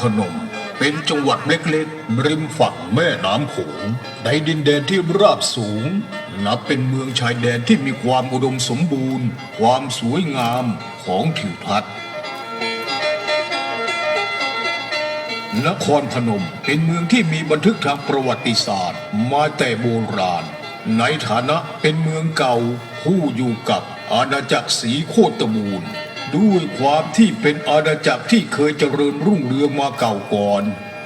พนม เป็นจังหวัดเล็กๆ ริมฝั่งแม่น้ำโขงในดินแดนที่ราบสูง นับเป็นเมืองชายแดนที่มีความอุดมสมบูรณ์ ความสวยงามของทิวทัศน์นครพนมเป็นเมืองที่มีบันทึกทางประวัติศาสตร์ มาแต่โบราณ ในฐานะเป็นเมืองเก่าคู่อยู่กับอาณาจักรศรีโคตบูรณ์ ด้วยความที่เป็นอาณาจักรที่เคยเจริญรุ่งเรืองมาเก่าก่อน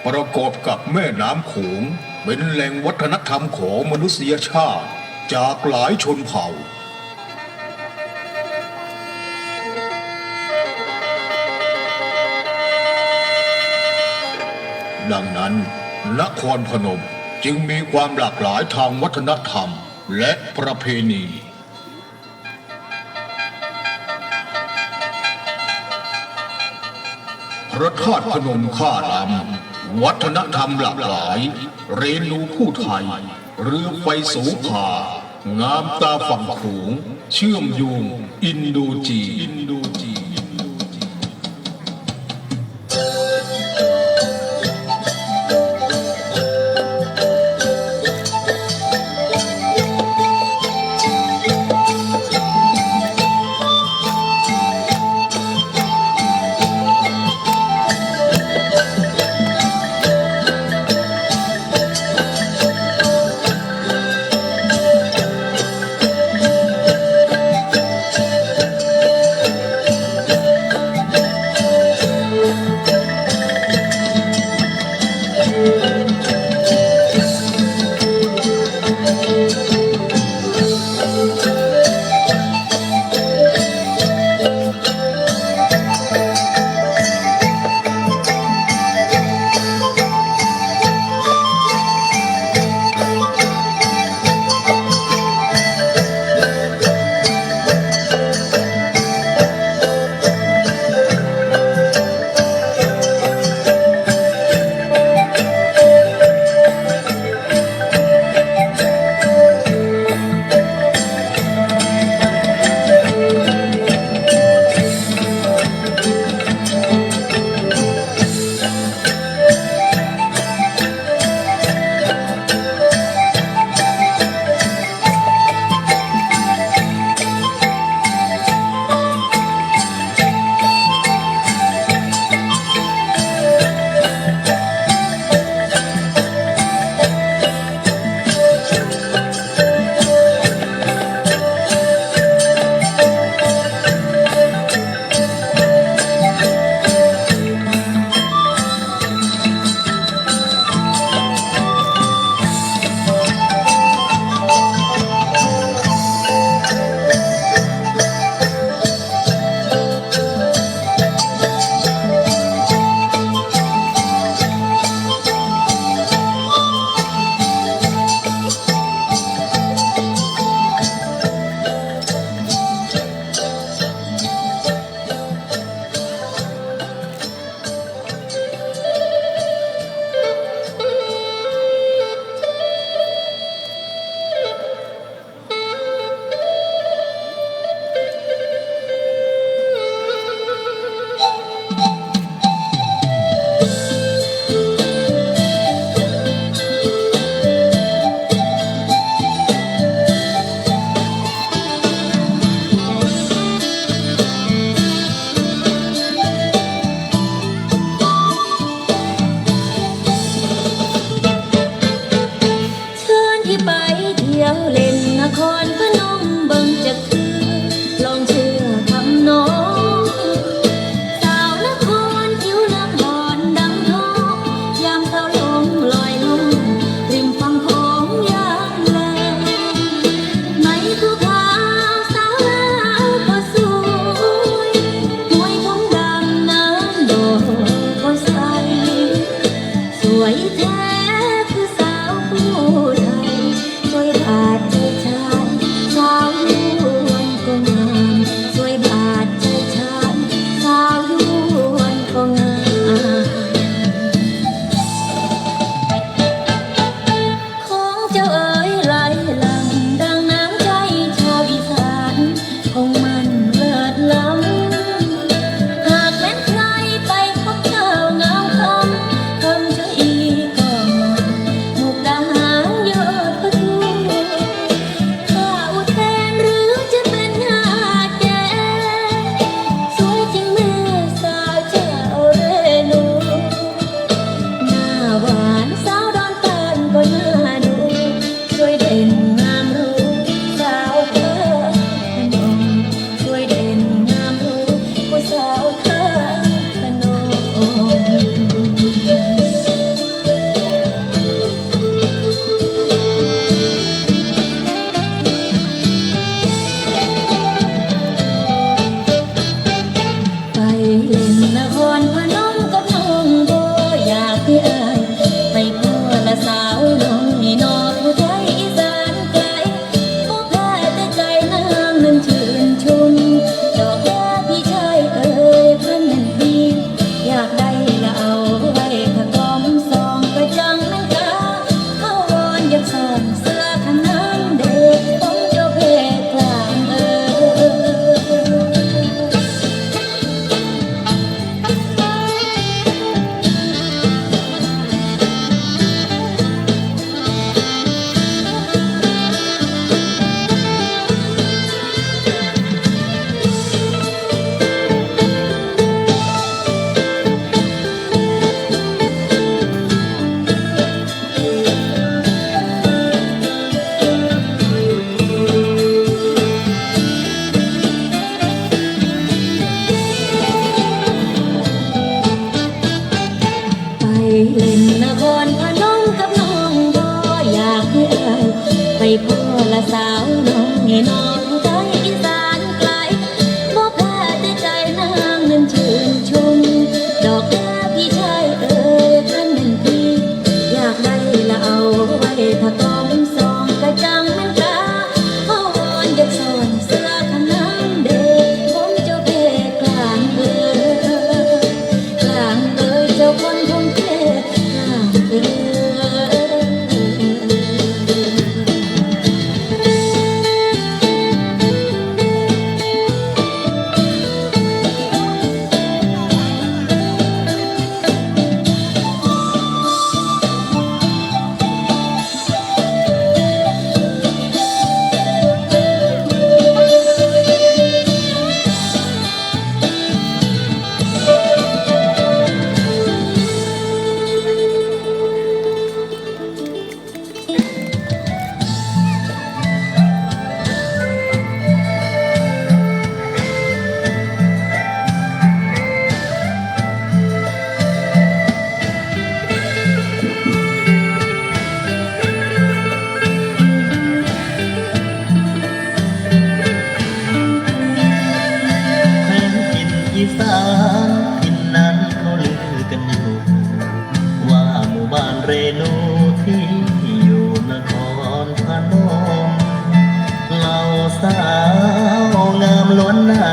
ประกอบกับแม่น้ำโขง เป็นแหล่งวัฒนธรรมของมนุษยชาติ จากหลายชนเผ่าดังนั้น นครพนมจึงมีความหลากหลายทางวัฒนธรรมและประเพณี ระธาตุพนมข้าลำวัฒนธรรมหลากหลาย เรนูผู้ไทย เรือไฟโสภางามตาฝั่งโขงเชื่อมโยงอินโดจีอินโดจีน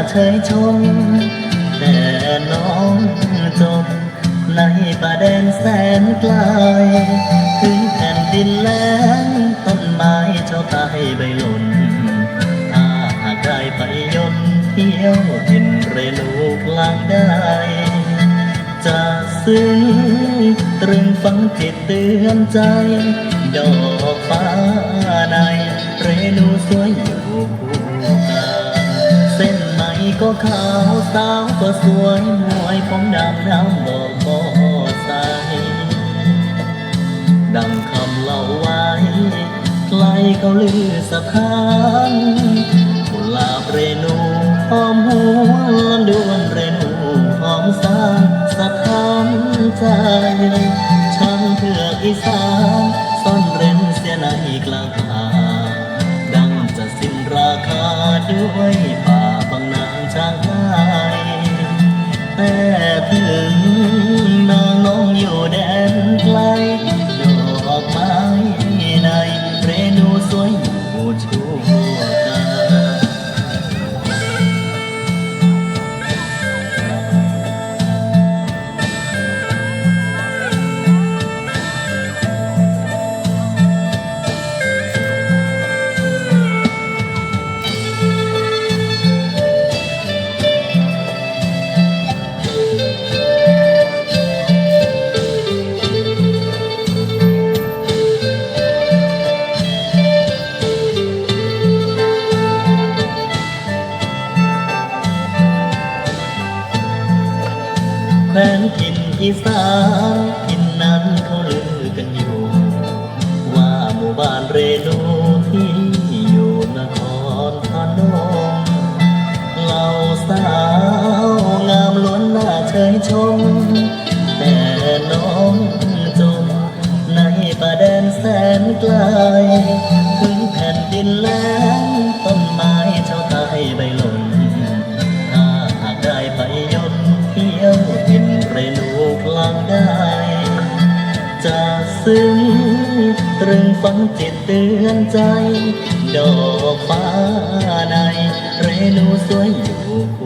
เชยชม แต่น้องจมในป่าแดนแสนไกล ถึงแผ่นดินแล้งต้นไม้เจ้าตายใบหล่นถ้าหากได้ไปยนเที่ยวเห็นเรนูกลางได้ จะซึ้งตรึงฝังจิตเตือนใจดอกฟ้าในเรนูสวยอยู่ ก็ขาวสาวก็สวยมวยผมดำน้ำบอกบ่อใสดังคำเล่าไว้ใครเขาลือสถานกุหลาบเรนูหอมหวนดวนเรนูหอมสางสถานใจช่างเถือกอีสานซ่อนเร้นเสียในกลางป่าดังจะสิ้นราคาด้วยปา แต่น้องจมในป่าแดนแสนไกล ถึงแผ่นดินแล้งต้นไม้เจ้าไทยใบหล่นถ้าหากได้ไปยนเที่ยวเห็นเรนูกลางได้ จะซึ้งตรึงฝังจิตเตือนใจ ดอกฟ้าในเรนูสวยอยู่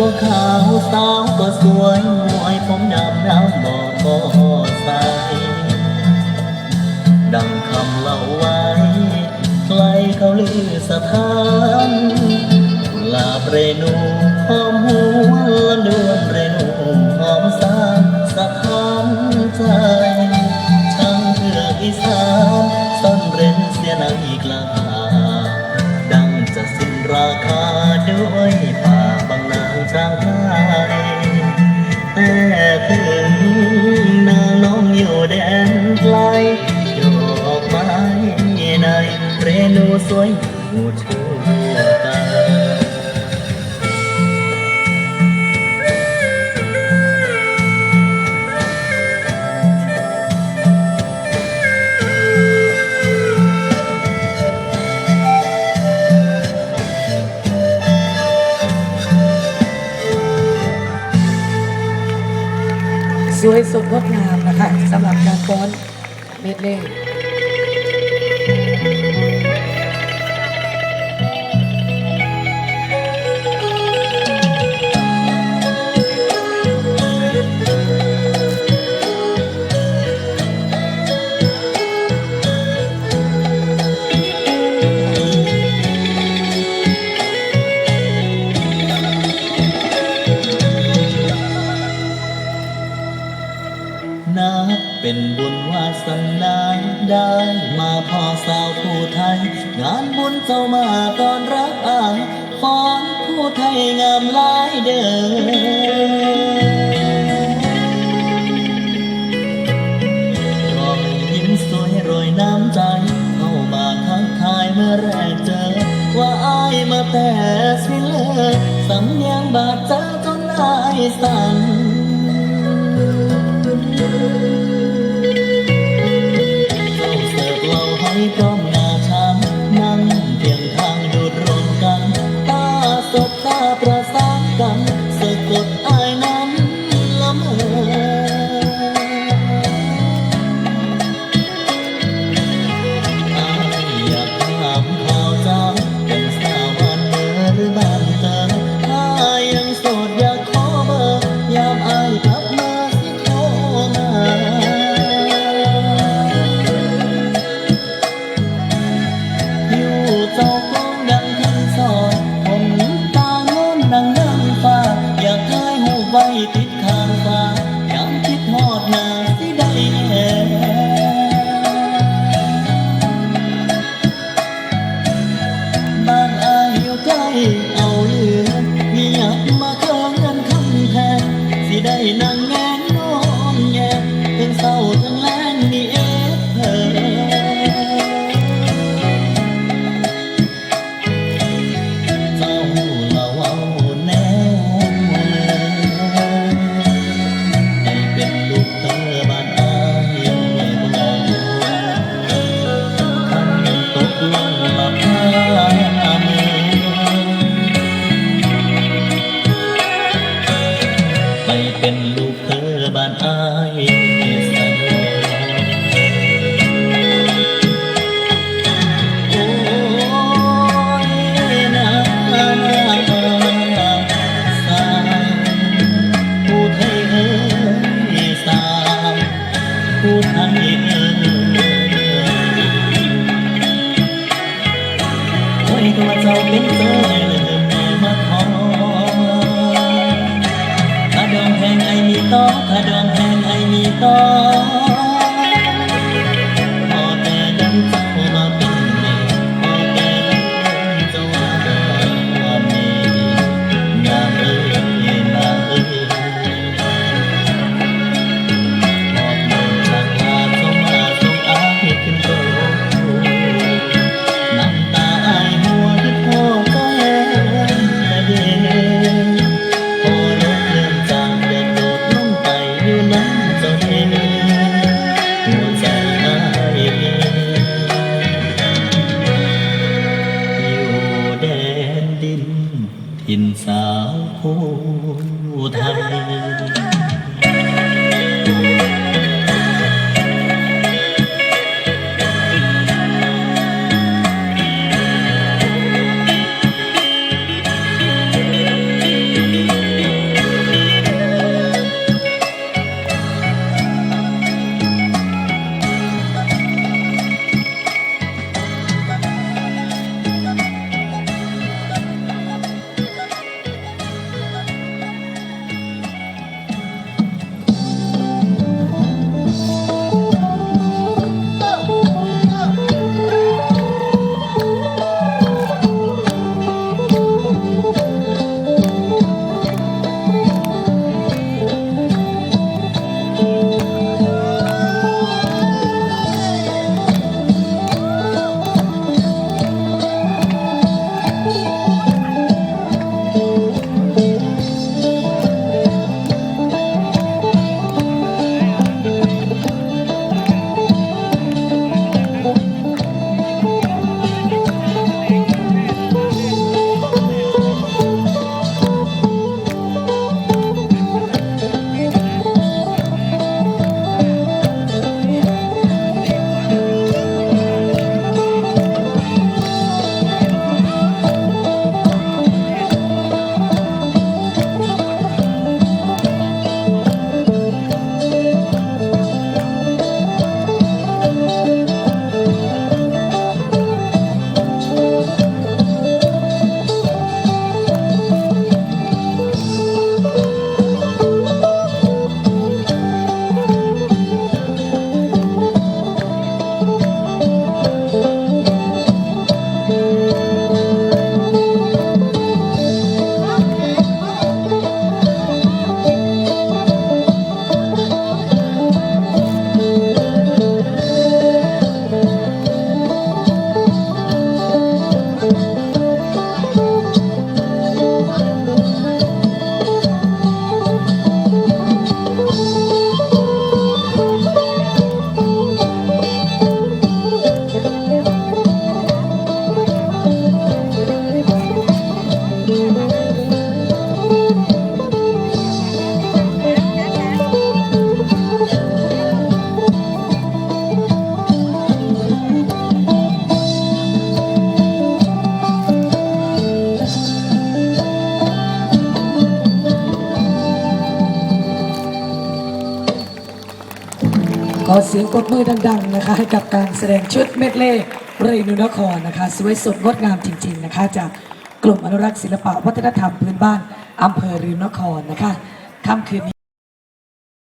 ก็ขาวสาวก็สวยมวยผมดำน้ำบอกก็ใสดังคำเล่าไว้ใครเขาลือสถานลาบเรนู ส่สวยสดงดงามนะคะสำหรับการฟ้อนเมดเล่ แรกเจอ ว่าอายมาแต่สิเลิกสำเนียงบาดเจ้าจนอายสั่น เศร้าทั้งแลนนี่เอง สียงกดมือดัง ๆนะคะ ให้กับการแสดงชุดเมดเล่เรนุนครนะคะ สวยสดงดงามจริง ๆนะคะ จากกลุ่มอนุรักษ์ศิลปะวัฒนธรรมพื้นบ้านอำเภอรนูนครนะคะค่ำคืนนี้